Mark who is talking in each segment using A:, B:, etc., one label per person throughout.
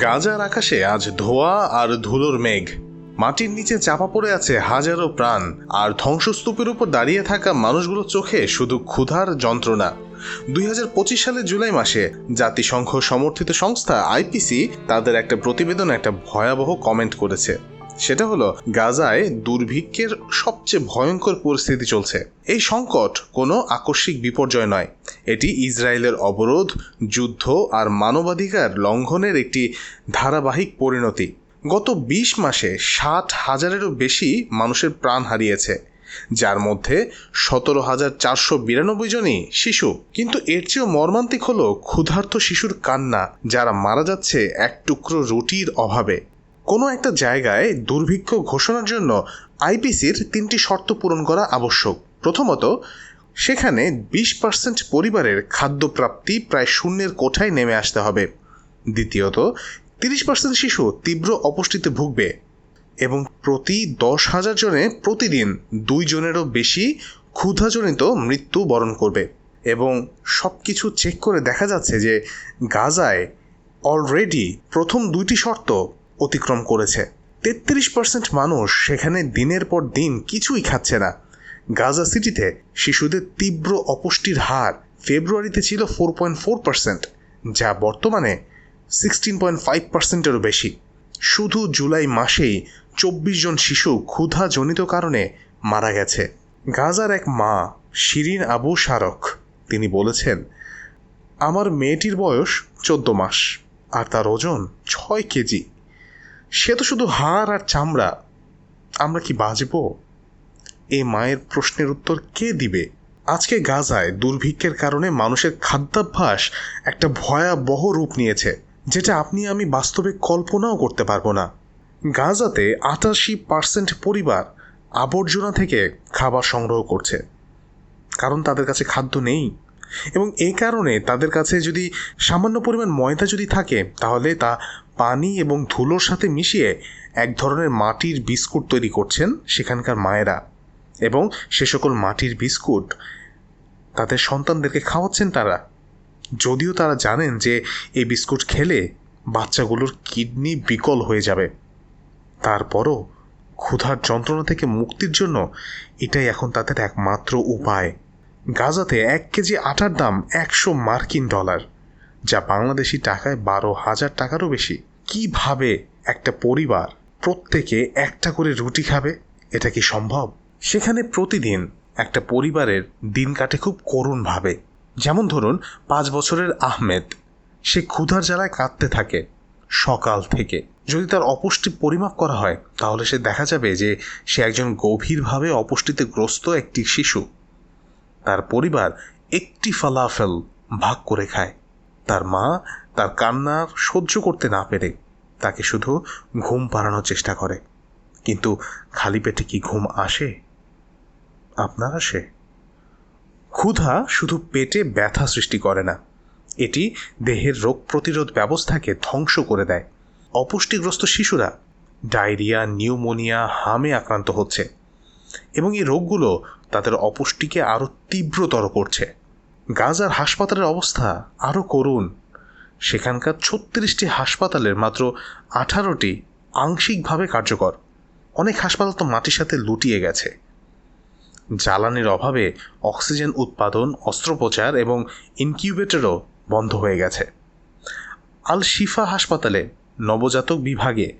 A: গাজার আকাশে আজ ধোয়া আর ধুলোর মেঘ। মাটির নিচে চাপা পড়ে আছে হাজারো প্রাণ, আর ধ্বংসস্তূপের উপর দাঁড়িয়ে থাকা মানুষগুলোর চোখে শুধু ক্ষুধার যন্ত্রণা। দুই হাজার পঁচিশ সালের জুলাই মাসে জাতিসংঘ সমর্থিত সংস্থা আইপিসি তাদের একটা প্রতিবেদন, একটা ভয়াবহ কমেন্ট করেছে। সেটা হলো, গাজায় দুর্ভিক্ষের সবচেয়ে ভয়ঙ্কর পরিস্থিতি চলছে। এই সংকট কোনো আকস্মিক বিপর্যয় নয়। এটি ইসরায়েলের অবরোধ, যুদ্ধ আর মানবাধিকার লঙ্ঘনের একটি ধারাবাহিক পরিণতি। গত ২০ মাসে ষাট হাজারেরও বেশি মানুষের প্রাণ হারিয়েছে, যার মধ্যে সতেরো হাজার চারশো বিরানব্বই জনই শিশু। কিন্তু এর চেয়েও মর্মান্তিক হলো ক্ষুধার্ত শিশুর কান্না, যারা মারা যাচ্ছে এক টুকরো রুটির অভাবে। কোনো একটা জায়গায় দুর্ভিক্ষ ঘোষণার জন্য আইপিসির তিনটি শর্ত পূরণ করা আবশ্যক। প্রথমত সেখানে বিশ পার্সেন্ট পরিবারের খাদ্যপ্রাপ্তি প্রায় শূন্যের কোঠায় নেমে আসতে হবে। দ্বিতীয়ত, তিরিশ পার্সেন্ট শিশু তীব্র অপুষ্টিতে ভুগবে এবং প্রতি দশ হাজার জনে প্রতিদিন দুই জনেরও বেশি ক্ষুধাজনিত মৃত্যু বরণ করবে। এবং সব কিছু চেক করে দেখা যাচ্ছে যে গাজায় অলরেডি প্রথম দুইটি শর্ত অতিক্রম করেছে। তেত্রিশ পার্সেন্ট মানুষ সেখানে দিনের পর দিন কিছুই খাচ্ছে না। গাজা সিটিতে শিশুদের তীব্র অপুষ্টির হার ফেব্রুয়ারিতে ছিল ফোর পয়েন্ট ফোর পার্সেন্ট যা বর্তমানে সিক্সটিন পয়েন্ট ফাইভ পার্সেন্টেরও বেশি। শুধু জুলাই মাসেই চব্বিশ জন শিশু ক্ষুধাজনিত কারণে মারা গেছে। গাজার এক মা, শিরিন আবু শারক, তিনি বলেছেন, আমার মেয়েটির বয়স চোদ্দ মাস আর তার ওজন ছয় কেজি। সে তো শুধু হাড় আর চামড়া। আমরা কি বাঁচব? এই মায়ের প্রশ্নের উত্তর কে দিবে? আজকে গাজায় দুর্ভিক্ষের কারণে মানুষের খাদ্যাভ্যাস একটা ভয়াবহ রূপ নিয়েছে, যেটা আপনি আমি বাস্তবে কল্পনাও করতে পারব না। গাজাতে আটাশি পার্সেন্ট পরিবার আবর্জনা থেকে খাবার সংগ্রহ করছে। কারণ তাদের কাছে খাদ্য নেই। এবং এই কারণে তাদের কাছে যদি সামান্য পরিমাণ ময়দা যদি থাকে, তাহলে তা পানি এবং ধুলোর সাথে মিশিয়ে এক ধরনের মাটির বিস্কুট তৈরি করছেন সেখানকার মায়েরা। এবং সে সকল মাটির বিস্কুট তাদের সন্তানদেরকে খাওয়াচ্ছেন তারা। যদিও তারা জানেন যে এই বিস্কুট খেলে বাচ্চাগুলোর কিডনি বিকল হয়ে যাবে। তারপরও ক্ষুধার যন্ত্রণা থেকে মুক্তির জন্য এটাই এখন তাদের একমাত্র উপায়। গাজাতে এক কেজি আটার দাম একশো মার্কিন ডলার, যা বাংলাদেশি টাকায় বারো হাজার টাকারও বেশি। কীভাবে একটা পরিবার প্রত্যেকে একটা করে রুটি খাবে, এটা কি সম্ভব? সেখানে প্রতিদিন একটা পরিবারের দিন কাটে খুব করুণভাবে। যেমন ধরুন, পাঁচ বছরের আহমেদ, সে ক্ষুধার জ্বালায় কাঁদতে থাকে সকাল থেকে। যদি তার অপুষ্টি পরিমাপ করা হয়, তাহলে সে দেখা যাবে যে সে একজন গভীরভাবে অপুষ্টিতে গ্রস্ত একটি শিশু। তার পরিবার একটি ফলাফল ভাগ করে খায়। তার মা তার কান্নার সহ্য করতে না পেরে তাকে শুধু ঘুম পাড়ানোর চেষ্টা করে। কিন্তু খালি পেটে কি ঘুম আসে? আপনার আসে ক্ষুধা শুধু পেটে ব্যথা সৃষ্টি করে না, এটি দেহের রোগ প্রতিরোধ ব্যবস্থাকে ধ্বংস করে দেয়। অপুষ্টিগ্রস্ত শিশুরা ডায়রিয়া, নিউমোনিয়া, হামে আক্রান্ত হচ্ছে এবং এই রোগগুলো তাদের অপুষ্টিকে আরও তীব্রতর করছে। গাজার হাসপাতালের অবস্থা আরও করুণ। সেখানকার ছত্রিশটি হাসপাতালের মাত্র আঠারোটি আংশিকভাবে কার্যকর। অনেক হাসপাতাল তো মাটির সাথে লুটিয়ে গেছে। জ্বালানির অভাবে অক্সিজেন উৎপাদন, অস্ত্রোপচার এবং ইনকিউবেটরও বন্ধ হয়ে গেছে। আল শিফা হাসপাতালে নবজাতক বিভাগে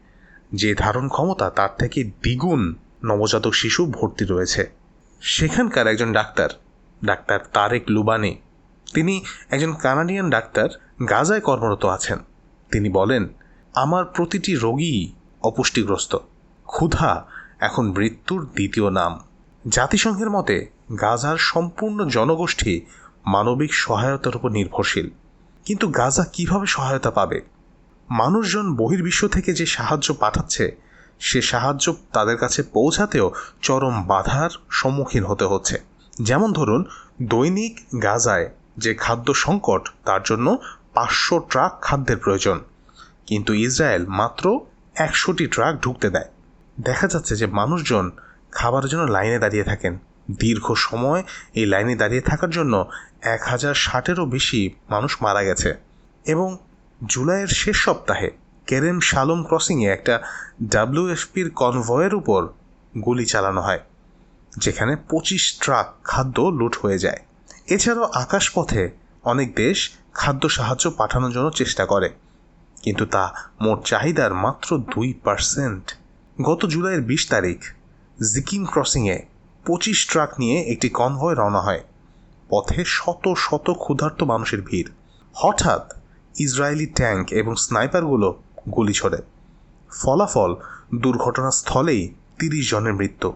A: যে ধারণ ক্ষমতা, তার থেকে দ্বিগুণ নবজাতক শিশু ভর্তি রয়েছে। সেখানকার একজন ডাক্তার ডাক্তার তারেক লুবানি, তিনি একজন কানাডিয়ান ডাক্তার, গাজায় কর্মরত আছেন। তিনি বলেন, আমার প্রতিটি রোগী অপুষ্টিগ্রস্ত। ক্ষুধা এখন মৃত্যুর দ্বিতীয় নাম। জাতিসংঘের মতে, গাজার সম্পূর্ণ জনগোষ্ঠী মানবিক সহায়তার উপর নির্ভরশীল। কিন্তু গাজা কীভাবে সহায়তা পাবে? মানুষজন বহির্বিশ্ব থেকে যে সাহায্য পাঠাচ্ছে, সে সাহায্য তাদের কাছে পৌঁছাতেও চরম বাধার সম্মুখীন হতে হচ্ছে। যেমন ধরুন, দৈনিক গাজায় যে খাদ্য সংকট, তার জন্য পাঁচশো ট্রাক খাদ্যের প্রয়োজন। কিন্তু ইসরায়েল মাত্র একশোটি ট্রাক ঢুকতে দেয়। দেখা যাচ্ছে যে মানুষজন খাবারের জন্য লাইনে দাঁড়িয়ে থাকেন। দীর্ঘ সময় এই লাইনে দাঁড়িয়ে থাকার জন্য এক হাজার ষাটেরও বেশি মানুষ মারা গেছে। এবং জুলাইয়ের শেষ সপ্তাহে কেরেম শালম ক্রসিংয়ে একটা ডাব্লিউএফপির কনভয়ের উপর গুলি চালানো হয়, যেখানে পঁচিশ ট্রাক খাদ্য লুট হয়ে যায়। এছাড়াও আকাশপথে অনেক দেশ খাদ্য সাহায্য পাঠানোর জন্য চেষ্টা করে, কিন্তু তা মোট চাহিদার মাত্র দুই পার্সেন্ট। গত জুলাইয়ের বিশ তারিখ জিকিম ক্রসিংয়ে পঁচিশ ট্রাক নিয়ে একটি কনভয় রওনা হয়। পথে শত শত ক্ষুধার্ত মানুষের ভিড়। হঠাৎ ইসরায়েলি ট্যাঙ্ক এবং স্নাইপারগুলো গুলি ছোড়ে। ফলাফল দুর্ঘটনাস্থলেই তিরিশ জনের মৃত্যু।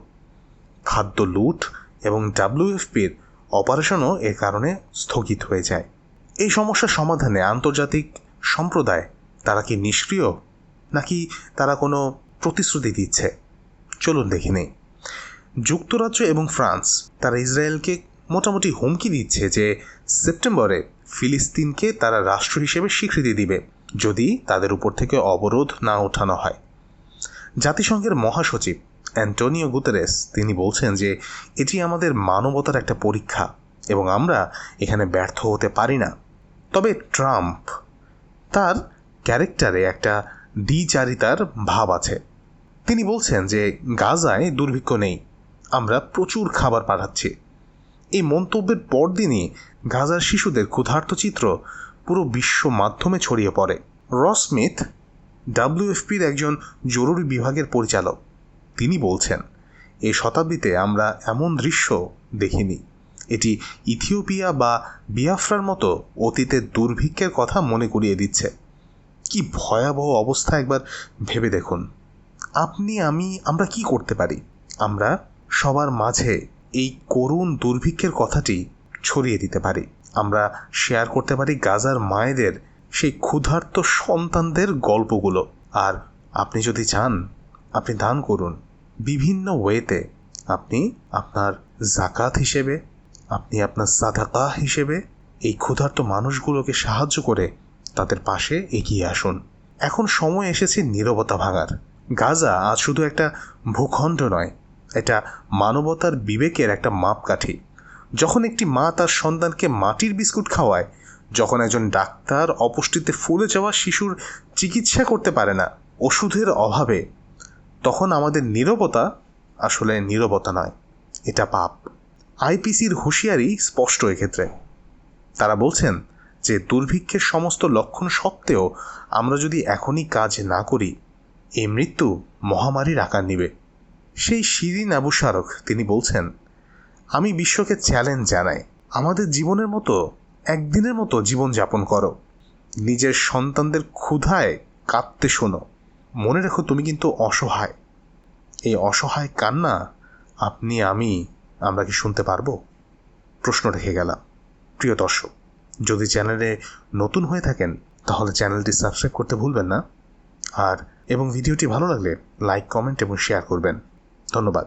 A: খাদ্য লুট এবং ডাব্লিউএফপির অপারেশনও এর কারণে স্থগিত হয়ে যায়। এই সমস্যার সমাধানে আন্তর্জাতিক সম্প্রদায় তারা কি নিষ্ক্রিয়, নাকি তারা কোনো প্রতিশ্রুতি দিচ্ছে? চলুন দেখে নেই। যুক্তরাজ্য এবং ফ্রান্স, তারা ইসরায়েলকে মোটামুটি হুমকি দিচ্ছে যে সেপ্টেম্বরে ফিলিস্তিনকে তারা রাষ্ট্র হিসেবে স্বীকৃতি দিবে, যদি তাদের উপর থেকে অবরোধ না ওঠানো হয়। জাতিসংঘের মহাসচিব অ্যান্টোনিও গুতেরেস, তিনি বলছেন যে এটি আমাদের মানবতার একটা পরীক্ষা এবং আমরা এখানে ব্যর্থ হতে পারি না। তবে ট্রাম্প তার ক্যারেক্টারে একটা দ্বিচারিতার ভাব আছে। তিনি বলছেন যে গাজায় দুর্ভিক্ষ নেই। আমরা প্রচুর খাবার পাঠাচ্ছি। এই মন্তব্যের পরদিনই গাজার শিশুদের ক্ষুধার্ত চিত্র পুরো বিশ্ব মাধ্যমে ছড়িয়ে পড়ে। রসমিথ ডাব্লিউএফপির একজন জরুরি বিভাগের পরিচালক, তিনি বলছেন এই শতাব্দীতে আমরা এমন দৃশ্য দেখিনি। এটি ইথিওপিয়া বা বিয়াফ্রার মতো অতীতের দুর্ভিক্ষের কথা মনে করিয়ে দিচ্ছে। কি ভয়াবহ অবস্থা একবার ভেবে দেখুন। আপনি, আমি, আমরা কি করতে পারি? আমরা সবার মাঝে এই করুণ দুর্ভিক্ষের কথাটি ছড়িয়ে দিতে পারি। আমরা শেয়ার করতে পারি গাজার মায়েদের সেই ক্ষুধার্ত সন্তানদের গল্পগুলো। আর আপনি যদি চান, আপনি দান করুন। বিভিন্ন ওয়েতে আপনি আপনার জাকাত হিসেবে, আপনি আপনার সাদাকা হিসেবে এই ক্ষুধার্ত মানুষগুলোকে সাহায্য করে তাদের পাশে এগিয়ে আসুন। এখন সময় এসেছে নীরবতা ভাঙার। গাজা আজ শুধু একটা ভূখণ্ড নয়, এটা মানবতার বিবেকের একটা মাপকাঠি। যখন একটি মা তার সন্তানকে মাটির বিস্কুট খাওয়ায়, যখন একজন ডাক্তার অপুষ্টিতে ফুলে যাওয়া শিশুর চিকিৎসা করতে পারে না ওষুধের অভাবে, তখন আমাদের নীরবতা আসলে নীরবতা নয়, এটা পাপ। আইপিসির হুঁশিয়ারি স্পষ্ট এক্ষেত্রে। তারা বলছেন যে দুর্ভিক্ষের সমস্ত লক্ষণ সত্ত্বেও আমরা যদি এখনই কাজ না করি এই মৃত্যু মহামারীর আকার নিবে। সেই শিরিন আবু শারক তিনি বলছেন, আমি বিশ্বকে চ্যালেঞ্জ জানাই। আমাদের জীবনের মতো, একদিনের মতো জীবন যাপন করো। নিজের সন্তানদের ক্ষুধায় কাঁদতে শোনো। মনে রেখো তুমি কিন্তু অসহায়। এই অসহায় কান্না আপনি, আমি, আমরা কি শুনতে পারব? প্রশ্ন রেখে গেলাম। প্রিয় দর্শক, যদি চ্যানেলে নতুন হয়ে থাকেন, তাহলে চ্যানেলটি সাবস্ক্রাইব করতে ভুলবেন না। আর এবং ভিডিওটি ভালো লাগলে লাইক কমেন্ট এবং শেয়ার করবেন। ধন্যবাদ।